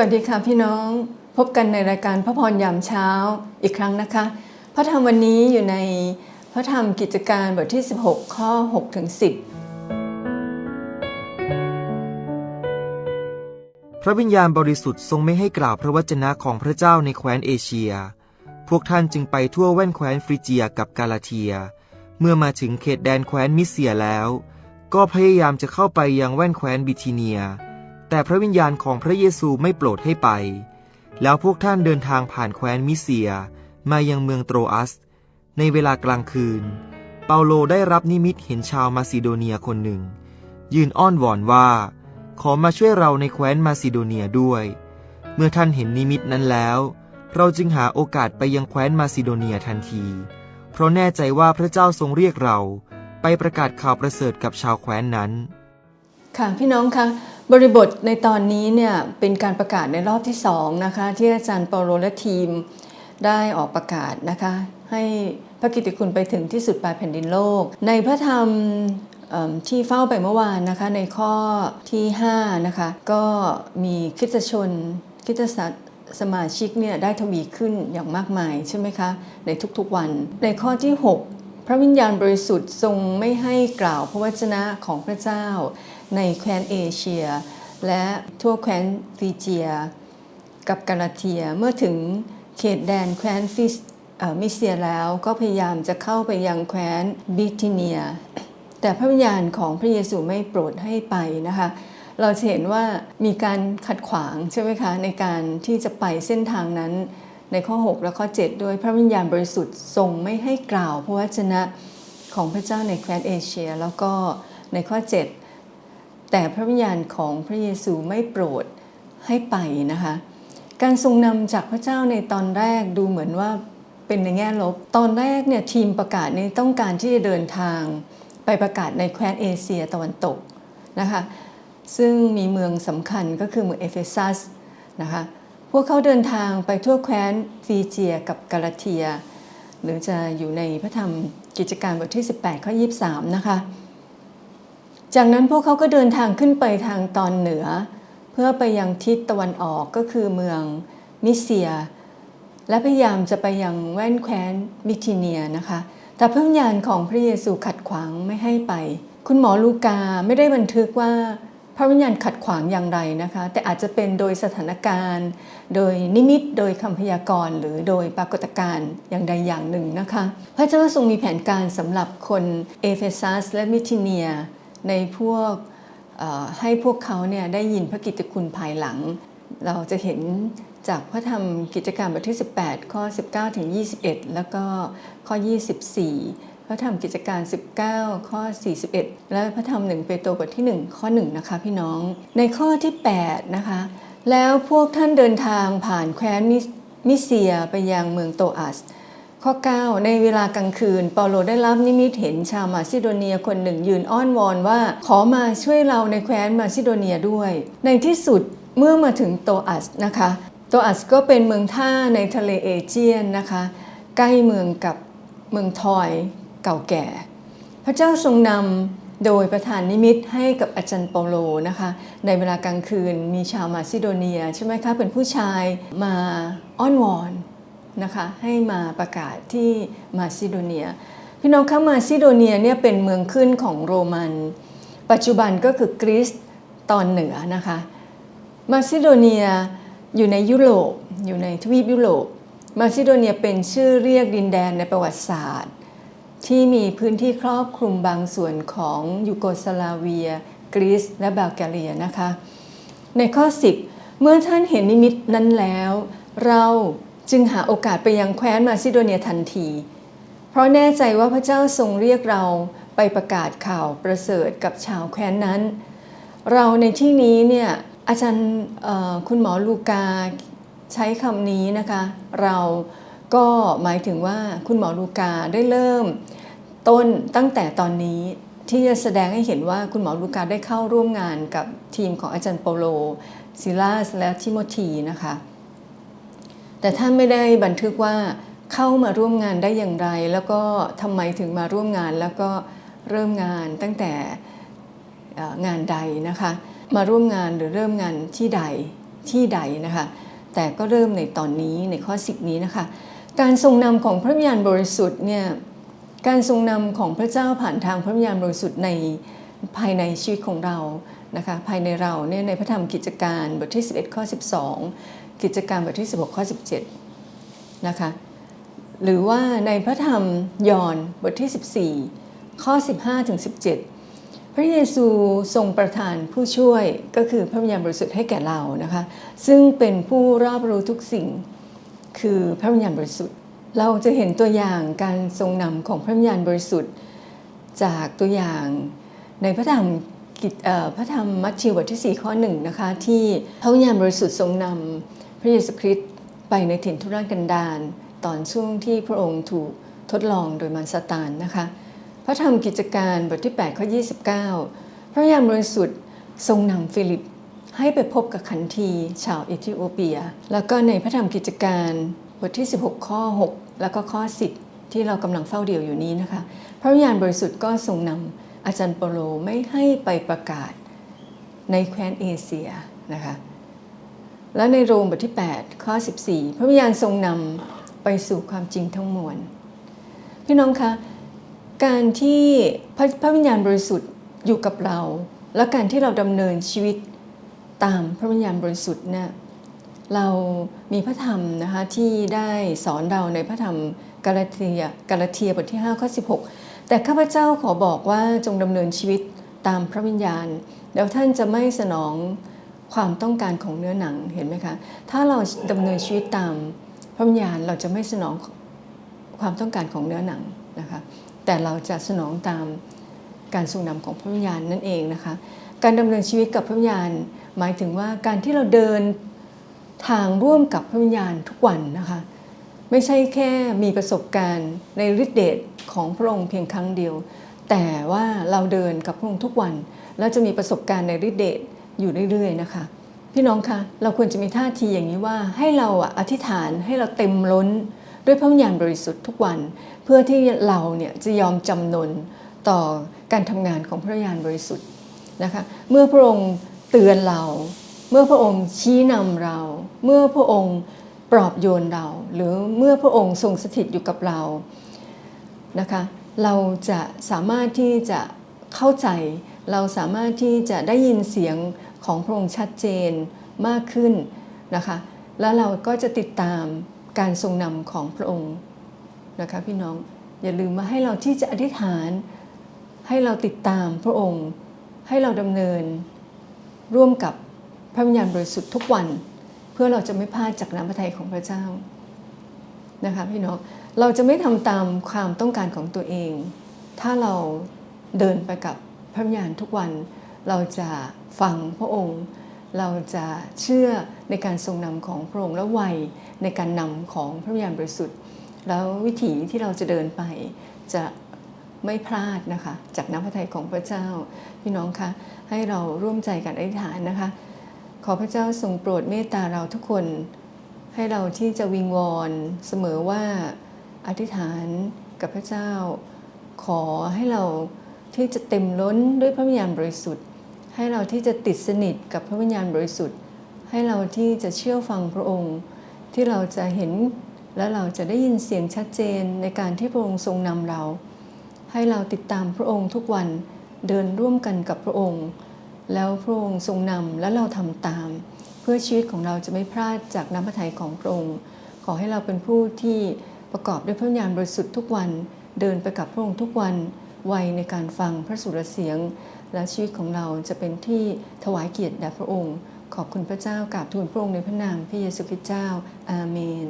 วัสดีค่ะพี่น้องพบกันในรายการพระพรยามเช้าอีกครั้งนะคะ พระธรรมวันนี้อยู่ในพระธรรมกิจการบทที่ 16 ข้อ6ถึง10 พระวิญญาณบริสุทธิ์ทรงไม่ให้กล่าวพระวจนะของพระเจ้าในแคว้นเอเชีย พวกท่านจึงไปทั่วแว่นแคว้นฟริเจียกับกาลาเทีย เมื่อมาถึงเขตแดนแคว้นมิเซียแล้ว ก็พยายามจะเข้าไปยังแว่นแคว้นบิทิเนีย แต่พระวิญญาณของพระเยซูไม่โปรดให้ไป แล้วพวกท่านเดินทางผ่านแคว้นมิเซีย มายังเมืองโตรอัส ในเวลากลางคืน เปาโลได้รับนิมิตเห็นชาวมาซิโดเนียคนหนึ่ง ยืนอ้อนวอนว่า ขอมาช่วยเราในแคว้นมาซิโดเนียด้วย เมื่อท่านเห็นนิมิตนั้นแล้ว เราจึงหาโอกาสไปยังแคว้นมาซิโดเนียทันที เพราะแน่ใจว่าพระเจ้าทรงเรียกเรา ไปประกาศข่าวประเสริฐกับชาวแคว้นนั้นค่ะพี่น้องคะ บริบทในตอนนี้เนี่ยเป็นการประกาศในรอบที่สองนะคะที่อาจารย์เปาโลและทีมได้ออกประกาศนะคะให้พระกิติคุณไปถึงที่สุดปลายแผ่นดินโลก ในพระธรรมที่เฝ้าไปเมื่อวานนะคะในข้อที่5นะคะก็มีคิตชนคริสตศาสสมาชิกเนี่ยได้ทวีขึ้นอย่างมากมายใช่ไหมคะในทุกๆวัน ในข้อที่ 6 พระวิญญาณบริสุทธิ์ทรงไม่ให้กล่าวพระวจนะของพระเจ้า ในแคว้นเอเชีย และทั่วแคว้นฟรีเจีย กับกาลาเทียเมื่อถึงเขตแดนแคว้นฟิสมิเซียแล้วก็พยายามจะเข้าไปยังแคว้นบิทิเนีย แต่พระวิญญาณของพระเยซูไม่โปรดให้ไปนะคะเราจะเห็นว่ามีการขัดขวางใช่ไหมคะในการที่จะไปเส้นทางนั้น ในข้อ 6 และข้อ7โดยพระวิญญาณบริสุทธิ์ทรงไม่ให้กล่าวพระวจนะของพระเจ้าในแคว้นเอเชีย แล้วก็ในข้อ 7 แต่พระวิญญาณของพระเยซูไม่โปรดให้ไปนะคะ การทรงนำจากพระเจ้าในตอนแรกดูเหมือนว่าเป็นในแง่ลบ ตอนแรกเนี่ยทีมประกาศนี้ต้องการที่จะเดินทางไปประกาศในแคว้นเอเชียตะวันตกนะคะ ซึ่งมีเมืองสำคัญก็คือเมืองเอเฟซัสนะคะ พวกเขาเดินทางไปทั่วแคว้นฟีเจียกับกาลาเทีย หรือจะอยู่ในพระธรรมกิจการบทที่ 18 ข้อ 23 นะคะ จากนั้นพวกเขาก็เดินทางขึ้นไปทางตอนเหนือ เพื่อไปยังทิศตะวันออกก็คือเมืองมิเซีย และพยายามจะไปยังแว่นแคว้นมิทิเนียนะคะ แต่พระวิญญาณของพระเยซูขัดขวางไม่ให้ไป คุณหมอลูกาไม่ได้บันทึกว่า พระวิญญาณขัดขวางอย่างไรนะคะ แต่อาจจะเป็นโดยสถานการณ์ โดยนิมิต โดยคำพยากรณ์ หรือโดยปรากฏการณ์อย่างใดอย่างหนึ่งนะคะ พระเจ้าทรงมีแผนการสำหรับคนเอเฟซัสและมิทิเนีย ในพวกให้พวกเขาเนี่ยได้ยินพระกิตติคุณภายหลัง เราจะเห็นจากพระธรรมกิจการบทที่ 18 ข้อ 19 ถึง 21 แล้วก็ข้อ 24 พระธรรมกิจการ 19 ข้อ 41 และพระธรรม1เปโตรบทที่ 1 ข้อ 1 นะคะพี่น้อง ในข้อที่ 8 นะคะ แล้วพวกท่านเดินทางผ่านแคว้นมิมิเซียไปยังเมืองโตอัส ข้อ 9 ในเวลากลางคืน เปาโลได้รับนิมิตเห็นชาวมาซิโดเนียคนหนึ่งยืนอ้อนวอนว่า ขอมาช่วยเราในแคว้นมาซิโดเนียด้วย ในที่สุดเมื่อมาถึงโตอัสนะคะ โตอัสก็เป็นเมืองท่าในทะเลเอเจียนนะคะ ใกล้เมืองกับเมืองทอย เก่าแก่ พระเจ้าทรงนำโดยประธานนิมิตให้กับอาจารย์เปาโลนะคะในเวลากลางคืนมีชาวมาซิโดเนียใช่ไหมคะเป็นผู้ชายมาอ้อนวอนนะคะให้มาประกาศที่มาซิโดเนีย พี่น้องคะมาซิโดเนียเนี่ยเป็นเมืองขึ้นของโรมัน ปัจจุบันก็คือกรีซตอนเหนือนะคะมาซิโดเนียอยู่ในยุโรปอยู่ในทวีปยุโรปมาซิโดเนียเป็นชื่อเรียกดินแดนในประวัติศาสตร์ ที่มีพื้นที่ครอบคลุมบางส่วนของยูโกสลาเวีย กรีซและบัลแกเรียนะคะ ในข้อ 10 เมื่อท่านเห็นนิมิตนั้นแล้ว เราจึงหาโอกาสไปยังแคว้นมาซิโดเนียทันที เพราะแน่ใจว่าพระเจ้าทรงเรียกเราไปประกาศข่าวประเสริฐกับชาวแคว้นนั้น เราในที่นี้เนี่ยอาจารย์คุณหมอลูกาใช้คำนี้นะคะ เราก็หมายถึงว่าคุณหมอลูกาได้เริ่ม ต้นตั้งแต่ตอนนี้ที่จะแสดงให้เห็นว่าคุณหมอลูกาได้เข้าร่วมงานกับทีมของอาจารย์เปโลซิลาสและทิโมธีนะคะ แต่ท่านไม่ได้บันทึกว่าเข้ามาร่วมงานได้อย่างไร แล้วก็ทำไมถึงมาร่วมงานแล้วก็เริ่มงานตั้งแต่งานใดนะคะ มาร่วมงานหรือเริ่มงานที่ใดที่ใดนะคะ แต่ก็เริ่มในตอนนี้ในข้อ 10 นี้นะคะ การทรงนำของพระวิญญาณบริสุทธิ์เนี่ย การทรงนำของพระเจ้าผ่านทางพระวิญญาณบริสุทธิ์ในภายในชีวิตของเรานะคะภายในเราเนี่ยในพระธรรมกิจการบทที่ 11 ข้อ 12 กิจการบทที่ 16 ข้อ 17นะคะหรือว่าในพระธรรมยอห์นบทที่ 14 ข้อ 15ถึง17 พระเยซูทรงประทานผู้ช่วยก็คือพระวิญญาณบริสุทธิ์ให้แก่เรานะคะซึ่งเป็นผู้รอบรู้ทุกสิ่งคือพระวิญญาณบริสุทธิ์ เราจะเห็นตัวอย่างการทรงนำของพระวิญญาณบริสุทธิ์ จากตัวอย่างในพระธรรมกิจพระธรรมมัทธิวบทที่ 4 ข้อหนึ่งนะคะที่พระวิญญาณบริสุทธิ์ทรงนำพระเยซูคริสต์ไปในถิ่นทุรกันดารตอนช่วงที่พระองค์ถูกทดลองโดยมารซาตานนะคะ พระธรรมกิจการบทที่ 8 ข้อ 29 พระวิญญาณบริสุทธิ์ทรงนำฟิลิปให้ไปพบกับขันทีชาวเอธิโอเปีย แล้วก็ในพระธรรมกิจการบทที่ 16 ข้อ 6 แล้วก็ข้อ10ที่เรากำลังเฝ้าเดี่ยวอยู่นี้นะคะ พระวิญญาณบริสุทธิ์ก็ทรงนำอาจารย์เปโลไม่ให้ไปประกาศในแคว้นเอเชียนะคะ และในโรมบทที่ 8 ข้อ 14 พระวิญญาณทรงนำไปสู่ความจริงทั้งมวล พี่น้องคะการที่พระพระวิญญาณบริสุทธิ์อยู่กับเรา และการที่เราดำเนินชีวิตตามพระวิญญาณบริสุทธิ์เนี่ย เรามีพระธรรมนะคะที่ได้สอนเราในพระธรรมกาลเทียกาลเทียบทที่5ข้อ16 แต่ข้าพเจ้าขอบอกว่าจงดำเนินชีวิตตามพระวิญญาณ แล้วท่านจะไม่สนองความต้องการของเนื้อหนังเห็นไหมคะ ถ้าเราดำเนินชีวิตตามพระวิญญาณเราจะไม่สนองความต้องการของเนื้อหนังนะคะแต่เราจะสนองตามการทรงนำของพระวิญญาณนั่นเองนะคะ การดำเนินชีวิตกับพระวิญญาณ หมายถึงว่าการที่เราเดิน ทางร่วมกับพระวิญญาณทุกวันนะคะ ไม่ใช่แค่มีประสบการณ์ในฤทธิเดชของพระองค์เพียงครั้งเดียว แต่ว่าเราเดินกับพระองค์ทุกวัน แล้วจะมีประสบการณ์ในฤทธิเดชอยู่เรื่อยๆนะคะ พี่น้องคะเราควรจะมีท่าทีอย่างนี้ว่าให้เราอธิษฐานให้เราเต็มล้นด้วยพระวิญญาณบริสุทธิ์ทุกวัน เพื่อที่เราเนี่ยจะยอมจำนนต่อการทำงานของพระวิญญาณบริสุทธิ์นะคะเมื่อพระองค์เตือนเรา เมื่อพระองค์ชี้นำเรา เมื่อพระองค์ปลอบโยนเรา หรือเมื่อพระองค์ทรงสถิตอยู่กับเรานะคะเราจะสามารถที่จะเข้าใจ เราสามารถที่จะได้ยินเสียงของพระองค์ชัดเจนมากขึ้นนะคะแล้วเราก็จะติดตามการทรงนำของพระองค์นะคะพี่น้องอย่าลืมมาให้เราที่จะอธิษฐาน ให้เราติดตามพระองค์ ให้เราดำเนินร่วมกับ พระวิญญาณบริสุทธิ์ทุกวัน เพื่อเราจะไม่พลาดจากน้ำพระทัยของพระเจ้านะคะพี่น้องเราจะไม่ทำตามความต้องการของตัวเอง ถ้าเราเดินไปกับพระวิญญาณทุกวัน เราจะฟังพระองค์ เราจะเชื่อในการทรงนำของพระองค์และไวในการนำของพระวิญญาณบริสุทธิ์ แล้ววิถีที่เราจะเดินไปจะไม่พลาดนะคะ จากน้ำพระทัยของพระเจ้า พี่น้องคะให้เราร่วมใจกันอธิษฐานนะคะ ขอพระเจ้าทรงโปรดเมตตาเราทุกคน ให้เราที่จะวิงวอนเสมอว่าอธิษฐานกับพระเจ้า ขอให้เราที่จะเต็มล้นด้วยพระวิญญาณบริสุทธิ์ ให้เราที่จะติดสนิทกับพระวิญญาณบริสุทธิ์ ให้เราที่จะเชื่อฟังพระองค์ ที่เราจะเห็นและเราจะได้ยินเสียงชัดเจนในการที่พระองค์ทรงนำเรา ให้เราติดตามพระองค์ทุกวันเดินร่วมกันกับพระองค์ แล้วพระองค์ทรงนำและเราทำตาม เพื่อชีวิตของเราจะไม่พลาดจากน้ำพระทัยของพระองค์ ขอให้เราเป็นผู้ที่ประกอบด้วยพระวิญญาณบริสุทธิ์ทุกวันเดินไปกับพระองค์ทุกวันไวในการฟังพระสุรเสียง และชีวิตของเราจะเป็นที่ถวายเกียรติแด่พระองค์ ขอบคุณพระเจ้ากราบทูลพระองค์ในพระนามพระเยซูคริสต์เจ้า อาเมน